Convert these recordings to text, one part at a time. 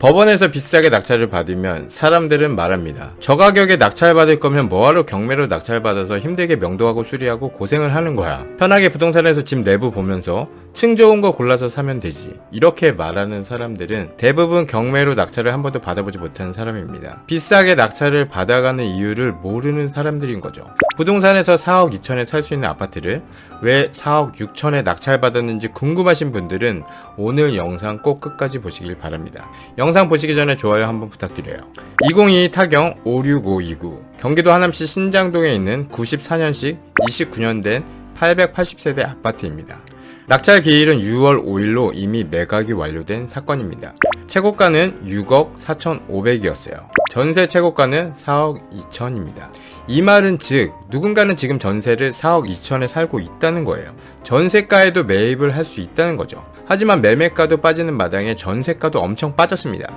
법원에서 비싸게 낙찰을 받으면 사람들은 말합니다. 저 가격에 낙찰받을 거면 뭐하러 경매로 낙찰받아서 힘들게 명도하고 수리하고 고생을 하는 거야. 편하게 부동산에서 집 내부 보면서 층 좋은 거 골라서 사면 되지. 이렇게 말하는 사람들은 대부분 경매로 낙찰을 한 번도 받아보지 못하는 사람입니다. 비싸게 낙찰을 받아가는 이유를 모르는 사람들인 거죠. 부동산에서 4억 2천에 살 수 있는 아파트를 왜 4억 6천에 낙찰받았는지 궁금하신 분들은 오늘 영상 꼭 끝까지 보시길 바랍니다. 영상 보시기 전에 좋아요 한번 부탁드려요. 2022 타경 56529 경기도 하남시 신장동에 있는 94년식 29년 된 880세대 아파트입니다. 낙찰 기일은 6월 5일로 이미 매각이 완료된 사건입니다. 최고가는 6억 4,500이었어요. 전세 최고가는 4억 2천입니다. 이 말은 즉 누군가는 지금 전세를 4억 2천에 살고 있다는 거예요. 전세가에도 매입을 할 수 있다는 거죠. 하지만 매매가도 빠지는 마당에 전세가도 엄청 빠졌습니다.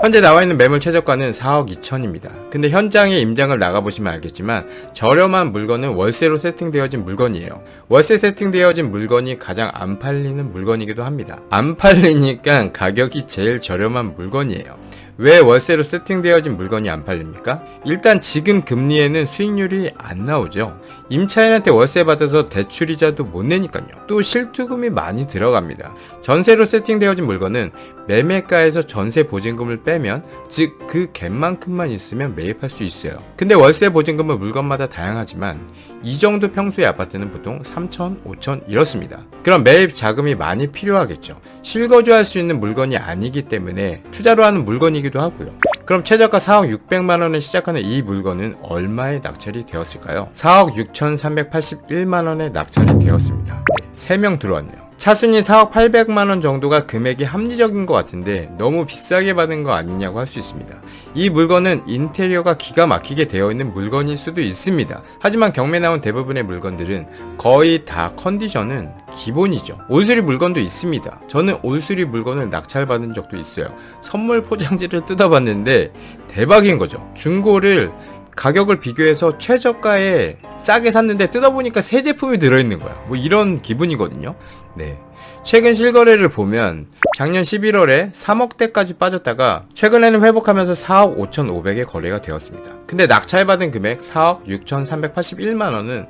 현재 나와 있는 매물 최저가는 4억 2천입니다. 근데 현장에 임장을 나가보시면 알겠지만 저렴한 물건은 월세로 세팅되어진 물건이에요. 월세 세팅되어진 물건이 가장 안 팔리는 물건이기도 합니다. 안 팔리니까 가격이 제일 저렴한 물건이에요. 왜 월세로 세팅되어진 물건이 안 팔립니까? 일단 지금 금리에는 수익률이 안 나오죠. 임차인한테 월세 받아서 대출이자도 못 내니까요. 또 실투금이 많이 들어갑니다. 전세로 세팅되어진 물건은 매매가에서 전세 보증금을 빼면 즉 그 갭만큼만 있으면 매입할 수 있어요. 근데 월세 보증금은 물건마다 다양하지만 이 정도 평수의 아파트는 보통 3천, 5천 이렇습니다. 그럼 매입 자금이 많이 필요하겠죠. 실거주할 수 있는 물건이 아니기 때문에 투자로 하는 물건이기도 하고요. 그럼 최저가 4억 600만 원에 시작하는 이 물건은 얼마에 낙찰이 되었을까요? 4억 6,381만 원에 낙찰이 되었습니다. 네, 3명 들어왔네요. 차순위 4억 800만 원 정도가 금액이 합리적인 것 같은데 너무 비싸게 받은 거 아니냐고 할 수 있습니다. 이 물건은 인테리어가 기가 막히게 되어 있는 물건일 수도 있습니다. 하지만 경매 나온 대부분의 물건들은 거의 다 컨디션은 기본이죠. 올수리 물건도 있습니다. 저는 올수리 물건을 낙찰받은 적도 있어요. 선물 포장지를 뜯어봤는데 대박인 거죠. 중고를 가격을 비교해서 최저가에 싸게 샀는데 뜯어보니까 새 제품이 들어있는 거야. 뭐 이런 기분이거든요. 네. 최근 실거래를 보면 작년 11월에 3억대까지 빠졌다가 최근에는 회복하면서 4억 5,500에 거래가 되었습니다. 근데 낙찰받은 금액 4억 6,381만원은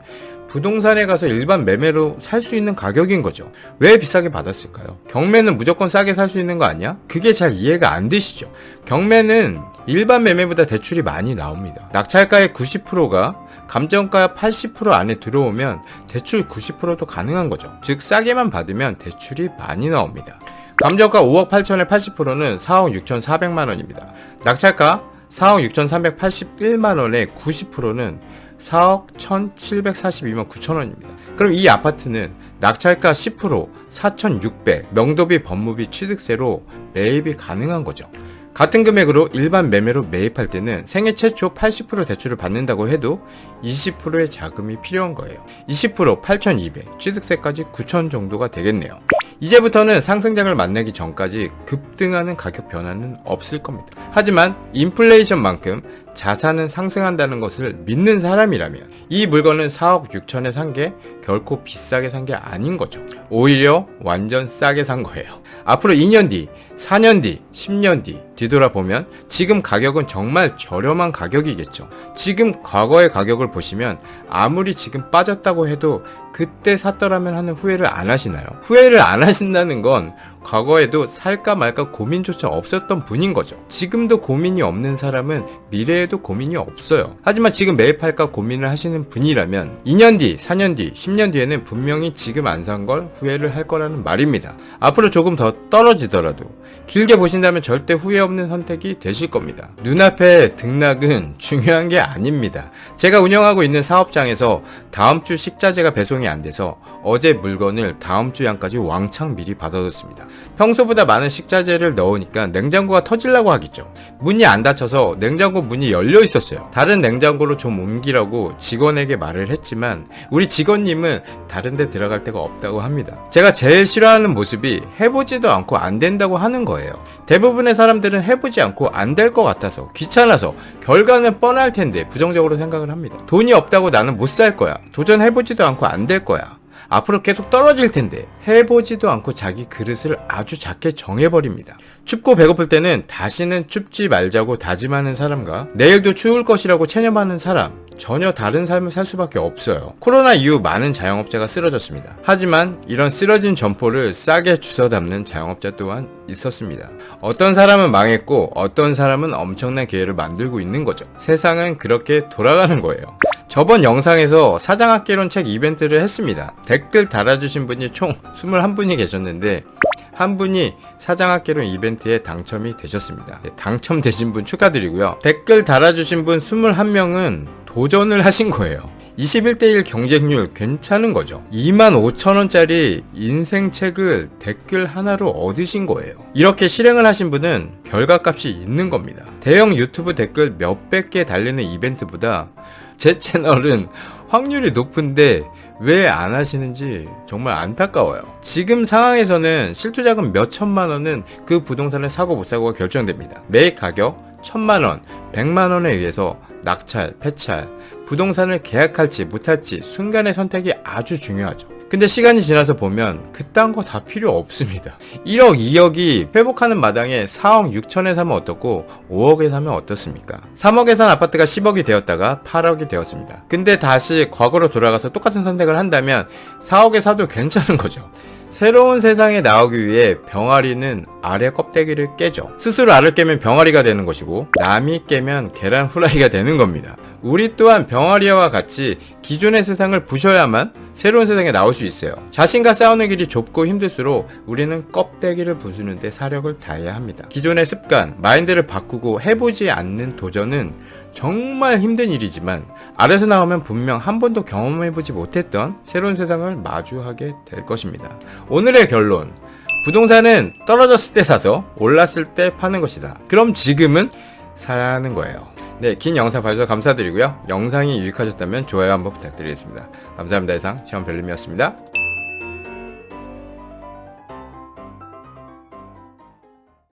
부동산에 가서 일반 매매로 살 수 있는 가격인 거죠. 왜 비싸게 받았을까요? 경매는 무조건 싸게 살 수 있는 거 아니야? 그게 잘 이해가 안 되시죠? 경매는 일반 매매보다 대출이 많이 나옵니다. 낙찰가의 90%가 감정가 80% 안에 들어오면 대출 90%도 가능한 거죠. 즉 싸게만 받으면 대출이 많이 나옵니다. 감정가 5억 8천의 80%는 4억 6천 4백만 원입니다. 낙찰가 4억 6,381만 원의 90%는 4억 1,742만 9천 원입니다. 그럼 이 아파트는 낙찰가 10%, 4,600, 명도비, 법무비, 취득세로 매입이 가능한 거죠. 같은 금액으로 일반 매매로 매입할 때는 생애 최초 80% 대출을 받는다고 해도 20%의 자금이 필요한 거예요. 20% 8,200, 취득세까지 9,000 정도가 되겠네요. 이제부터는 상승장을 만나기 전까지 급등하는 가격 변화는 없을 겁니다. 하지만 인플레이션만큼 자산은 상승한다는 것을 믿는 사람이라면 이 물건은 4억 6천에 산 게 결코 비싸게 산 게 아닌 거죠. 오히려 완전 싸게 산 거예요. 앞으로 2년 뒤, 4년 뒤, 10년 뒤 뒤돌아보면 지금 가격은 정말 저렴한 가격이겠죠. 지금 과거의 가격을 보시면 아무리 지금 빠졌다고 해도 그때 샀더라면 하는 후회를 안 하시나요? 후회를 안 하신다는 건 과거에도 살까 말까 고민조차 없었던 분인 거죠. 지금도 고민이 없는 사람은 미래에도 고민이 없어요. 하지만 지금 매입할까 고민을 하시는 분이라면 2년 뒤, 4년 뒤, 10년 뒤에는 분명히 지금 안 산 걸 후회를 할 거라는 말입니다. 앞으로 조금 더 떨어지더라도 길게 보신 다면 절대 후회 없는 선택이 되실 겁니다. 눈앞의 등락은 중요한 게 아닙니다. 제가 운영하고 있는 사업장에서 다음 주 식자재가 배송이 안 돼서 어제 물건을 다음 주 양까지 왕창 미리 받아뒀습니다. 평소보다 많은 식자재를 넣으니까 냉장고가 터질라고 하겠죠. 문이 안 닫혀서 냉장고 문이 열려 있었어요. 다른 냉장고로 좀 옮기라고 직원에게 말을 했지만 우리 직원님은 다른 데 들어갈 데가 없다고 합니다. 제가 제일 싫어하는 모습이 해보지도 않고 안 된다고 하는 거예요. 대부분의 사람들은 해보지 않고 안 될 것 같아서 귀찮아서 결과는 뻔할 텐데 부정적으로 생각을 합니다. 돈이 없다고 나는 못 살 거야. 도전해보지도 않고 안 될 거야. 앞으로 계속 떨어질 텐데 해보지도 않고 자기 그릇을 아주 작게 정해버립니다. 춥고 배고플 때는 다시는 춥지 말자고 다짐하는 사람과 내일도 추울 것이라고 체념하는 사람 전혀 다른 삶을 살 수밖에 없어요. 코로나 이후 많은 자영업자가 쓰러졌습니다. 하지만 이런 쓰러진 점포를 싸게 주워 담는 자영업자 또한 있었습니다. 어떤 사람은 망했고 어떤 사람은 엄청난 기회를 만들고 있는 거죠. 세상은 그렇게 돌아가는 거예요. 저번 영상에서 사장학개론 책 이벤트를 했습니다. 댓글 달아주신 분이 총 21분이 계셨는데 한 분이 사장학개론 이벤트에 당첨이 되셨습니다. 네, 당첨되신 분 축하드리고요. 댓글 달아주신 분 21명은 도전을 하신 거예요. 21대1 경쟁률 괜찮은 거죠. 25,000원짜리 인생책을 댓글 하나로 얻으신 거예요. 이렇게 실행을 하신 분은 결과값이 있는 겁니다. 대형 유튜브 댓글 몇백 개 달리는 이벤트보다 제 채널은 확률이 높은데 왜 안 하시는지 정말 안타까워요. 지금 상황에서는 실투자금 몇 천만 원은 그 부동산을 사고 못 사고가 결정됩니다. 매입 가격 천만 원, 백만 원에 의해서 낙찰, 폐찰, 부동산을 계약할지 못할지 순간의 선택이 아주 중요하죠. 근데 시간이 지나서 보면 그딴 거 다 필요 없습니다. 1억, 2억이 회복하는 마당에 4억 6천에 사면 어떻고 5억에 사면 어떻습니까? 3억에 산 아파트가 10억이 되었다가 8억이 되었습니다. 근데 다시 과거로 돌아가서 똑같은 선택을 한다면 4억에 사도 괜찮은 거죠. 새로운 세상에 나오기 위해 병아리는 아래 껍데기를 깨죠. 스스로 알을 깨면 병아리가 되는 것이고 남이 깨면 계란 후라이가 되는 겁니다. 우리 또한 병아리와 같이 기존의 세상을 부셔야만 새로운 세상에 나올 수 있어요. 자신과 싸우는 길이 좁고 힘들수록 우리는 껍데기를 부수는데 사력을 다해야 합니다. 기존의 습관, 마인드를 바꾸고 해보지 않는 도전은 정말 힘든 일이지만 아래서 나오면 분명 한 번도 경험해보지 못했던 새로운 세상을 마주하게 될 것입니다. 오늘의 결론. 부동산은 떨어졌을 때 사서 올랐을 때 파는 것이다. 그럼 지금은 사야 하는 거예요. 네, 긴 영상 봐주셔서 감사드리고요. 영상이 유익하셨다면 좋아요 한번 부탁드리겠습니다. 감사합니다. 이상 시험 별님이었습니다.